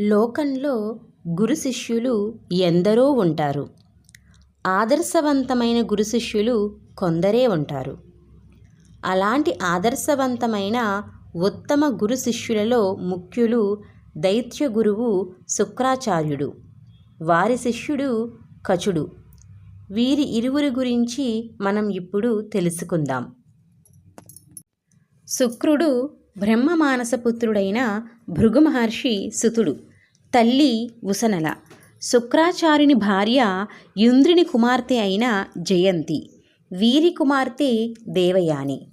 లోకంలో గురు శిష్యులు ఎందరో ఉంటారు. ఆదర్శవంతమైన గురు శిష్యులు కొందరే ఉంటారు. అలాంటి ఆదర్శవంతమైన ఉత్తమ గురు శిష్యులలో ముఖ్యులు దైత్య గురువు శుక్రాచార్యుడు. వారి శిష్యుడు కచుడు వీరి ఇరువురి గురించి మనం ఇప్పుడు తెలుసుకుందాం. శుక్రుడు బ్రహ్మ మానసపుత్రుడైన భృగు మహర్షి సుతుడు. తల్లి ఉసనల శుక్రాచార్యుని భార్య ఇంద్రుని కుమార్తె అయిన జయంతి. వీరి కుమార్తె దేవయాని.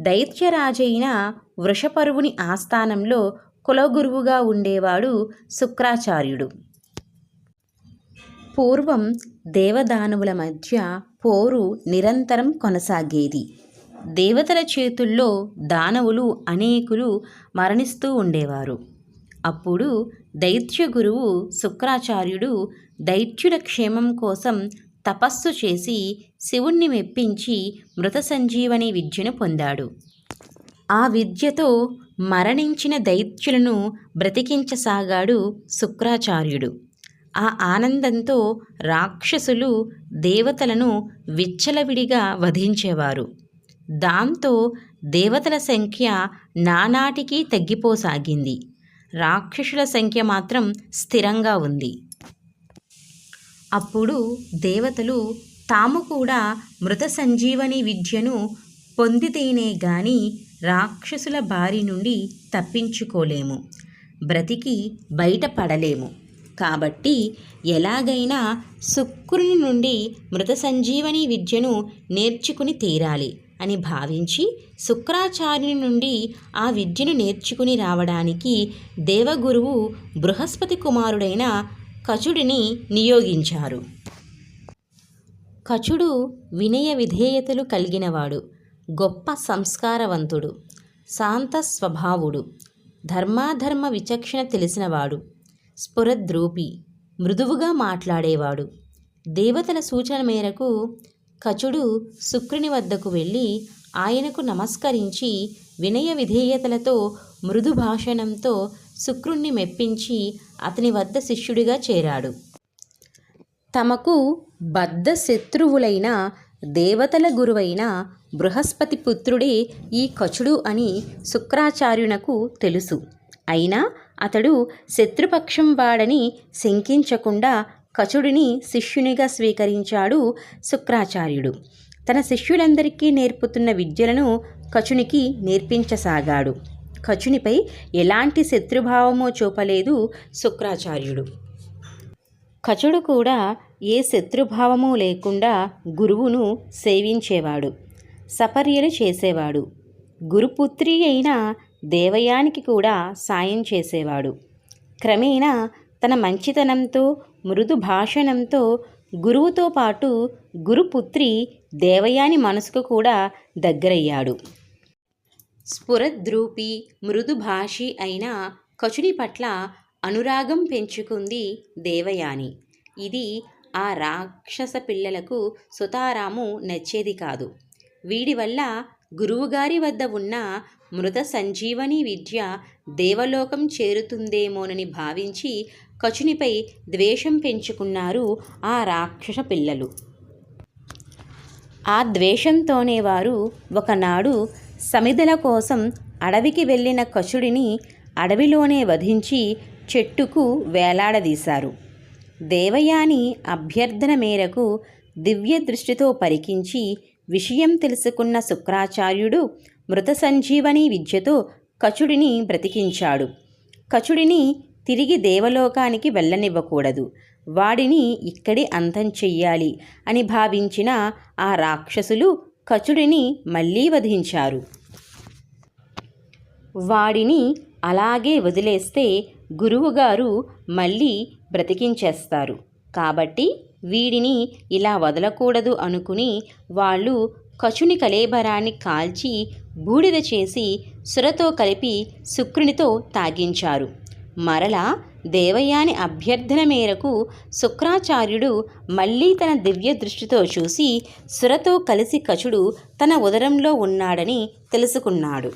దైత్యరాజైన వృషపరువుని ఆస్థానంలో కులగురువుగా ఉండేవాడు శుక్రాచార్యుడు. పూర్వం దేవదానువుల మధ్య పోరు నిరంతరం కొనసాగేది. దేవతల చేతుల్లో దానవులు అనేకులు మరణిస్తూ ఉండేవారు. అప్పుడు దైత్య గురువు శుక్రాచార్యుడు దైత్యుల క్షేమం కోసం తపస్సు చేసి శివుణ్ణి మెప్పించి మృత సంజీవని విద్యను పొందాడు. ఆ విద్యతో మరణించిన దైత్యులను బ్రతికించసాగాడు శుక్రాచార్యుడు. ఆ ఆనందంతో రాక్షసులు దేవతలను విచ్చలవిడిగా వధించేవారు. దాంతో దేవతల సంఖ్య నానాటికి తగ్గిపోసాగింది. రాక్షసుల సంఖ్య మాత్రం స్థిరంగా ఉంది. అప్పుడు దేవతలు తాము కూడా మృత సంజీవని విద్యను పొందితేనే గాని రాక్షసుల బారి నుండి తప్పించుకోలేము. బ్రతికి బయటపడలేము. కాబట్టి ఎలాగైనా శుక్రుని నుండి మృత సంజీవని విద్యను నేర్చుకుని తీరాలి. అని భావించి శుక్రాచార్యుని నుండి ఆ విద్యను నేర్చుకుని రావడానికి దేవగురువు బృహస్పతి కుమారుడైన కచుడిని నియోగించారు. కచుడు వినయ విధేయతలు కలిగినవాడు గొప్ప సంస్కారవంతుడు శాంత స్వభావుడు ధర్మాధర్మ విచక్షణ తెలిసినవాడు స్ఫురద్రూపి మృదువుగా మాట్లాడేవాడు. దేవతల సూచన మేరకు కచుడు శుక్రుని వద్దకు వెళ్ళి ఆయనకు నమస్కరించి వినయ విధేయతలతో మృదు భాషణంతో శుక్రుణ్ణి మెప్పించి అతని వద్ద శిష్యుడిగా చేరాడు. తమకు బద్ధ శత్రువులైన దేవతల గురువైన బృహస్పతి పుత్రుడే ఈ కచుడు అని శుక్రాచార్యునకు తెలుసు. అయినా అతడు శత్రుపక్షం వాడని శంకించకుండా కచుడిని శిష్యునిగా స్వీకరించాడు శుక్రాచార్యుడు. తన శిష్యులందరికీ నేర్పుతున్న విద్యలను కచునికి నేర్పించసాగాడు. కచునిపై ఎలాంటి శత్రుభావమో చూపలేదు శుక్రాచార్యుడు. కచుడు కూడా ఏ శత్రుభావము లేకుండా గురువును సేవించేవాడు సపర్యలు చేసేవాడు గురుపుత్రి అయిన దేవయానికి కూడా సాయం చేసేవాడు. క్రమేణా తన మంచితనంతో మృదు భాషణంతో గురువుతో పాటు గురుపుత్రి దేవయాని మనసుకు కూడా దగ్గరయ్యాడు. స్ఫురద్రూపి మృదు భాషి అయిన కచుని పట్ల అనురాగం పెంచుకుంది దేవయాని. ఇది ఆ రాక్షస పిల్లలకు సుతారాము నచ్చేది కాదు. వీడి వల్ల గురువుగారి వద్ద ఉన్న మృత సంజీవని విద్య దేవలోకం చేరుతుందేమోనని భావించి కచునిపై ద్వేషం పెంచుకున్నారు ఆ రాక్షస పిల్లలు. ఆ ద్వేషంతోనే వారు ఒకనాడు సమిధల కోసం అడవికి వెళ్ళిన కచుడిని అడవిలోనే వధించి చెట్టుకు వేలాడదీశారు. దేవయాని అభ్యర్థన మేరకు దివ్య దృష్టితో పరికించి విషయం తెలుసుకున్న శుక్రాచార్యుడు మృత సంజీవని విద్యతో కచుడిని బ్రతికించాడు. కచుడిని తిరిగి దేవలోకానికి వెళ్ళనివ్వకూడదు. వాడిని ఇక్కడే అంతం చెయ్యాలి అని భావించిన ఆ రాక్షసులు కచుడిని మళ్ళీ వధించారు. వాడిని అలాగే వదిలేస్తే గురువుగారు మళ్ళీ బ్రతికించేస్తారు. కాబట్టి వీడిని ఇలా వదలకూడదు అనుకుని వాళ్ళు కచుని కలేబరాన్ని కాల్చి బూడిద చేసి సురతో కలిపి శుక్రునితో తాగించారు. మరలా దేవయాని అభ్యర్థన మేరకు శుక్రాచార్యుడు మళ్ళీ తన దివ్య దృష్టితో చూసి సురతో కలిసి కచుడు తన ఉదరంలో ఉన్నాడని తెలుసుకున్నాడు.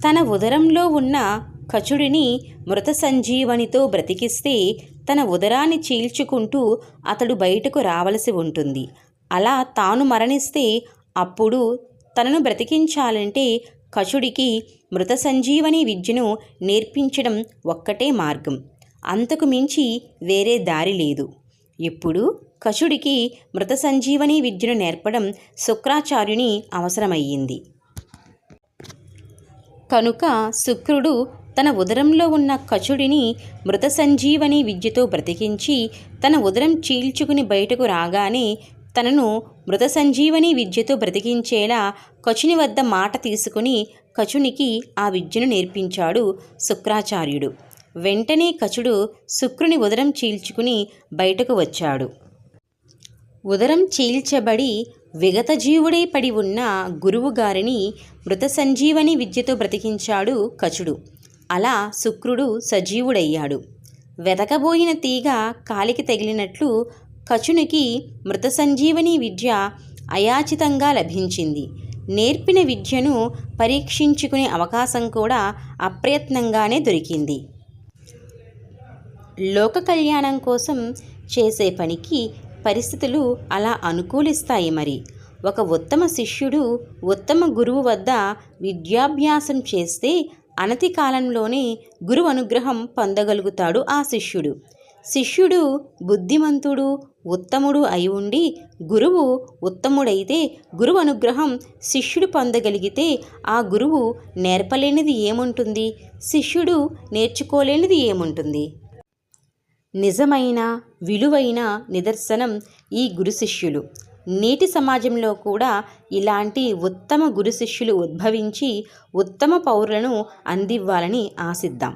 తన ఉదరంలో ఉన్న ఖచుడిని మృత సంజీవనితో బ్రతికిస్తే తన ఉదరాన్ని చీల్చుకుంటూ అతడు బయటకు రావలసి ఉంటుంది. అలా తాను మరణిస్తే అప్పుడు తనను బ్రతికించాలంటే కచుడికి మృత సంజీవని విద్యను నేర్పించడం ఒక్కటే మార్గం. అంతకు మించి వేరే దారి లేదు. ఇప్పుడు కచుడికి మృత సంజీవని విద్యను నేర్పడం శుక్రాచార్యుని అవసరమయ్యింది. కనుక శుక్రుడు తన ఉదరంలో ఉన్న కచుడిని మృత సంజీవని విద్యతో బ్రతికించి తన ఉదరం చీల్చుకుని బయటకు రాగానే తనను మృత సంజీవని విద్యతో బ్రతికించేలా కచుని వద్ద మాట తీసుకుని కచునికి ఆ విద్యను నేర్పించాడు శుక్రాచార్యుడు. వెంటనే కచుడు శుక్రుని ఉదరం చీల్చుకుని బయటకు వచ్చాడు. ఉదరం చీల్చబడి విగతజీవుడై పడి ఉన్న గురువుగారిని మృత సంజీవని విద్యతో బ్రతికించాడు కచుడు. అలా శుక్రుడు సజీవుడయ్యాడు. వెతకబోయిన తీగ కాలికి తగిలినట్లు కచునికి మృత సంజీవని విద్య అయాచితంగా లభించింది. నేర్పిన విద్యను పరీక్షించుకునే అవకాశం కూడా అప్రయత్నంగానే దొరికింది. లోక కళ్యాణం కోసం చేసే పనికి పరిస్థితులు అలా అనుకూలిస్తాయి మరి. ఒక ఉత్తమ శిష్యుడు ఉత్తమ గురువు వద్ద విద్యాభ్యాసం చేస్తే అనతి కాలంలోనే గురువు అనుగ్రహం పొందగలుగుతాడు ఆ శిష్యుడు. శిష్యుడు బుద్ధిమంతుడు ఉత్తముడు అయి ఉండి గురువు ఉత్తముడైతే గురువు అనుగ్రహం శిష్యుడు పొందగలిగితే ఆ గురువు నేర్పలేనిది ఏముంటుంది? శిష్యుడు నేర్చుకోలేనిది ఏముంటుంది? నిజమైన విలువైన నిదర్శనం ఈ గురు శిష్యులు. నేటి సమాజంలో కూడా ఇలాంటి ఉత్తమ గురు శిష్యులు ఉద్భవించి ఉత్తమ పౌరులను అందివ్వాలని ఆశిద్దాం.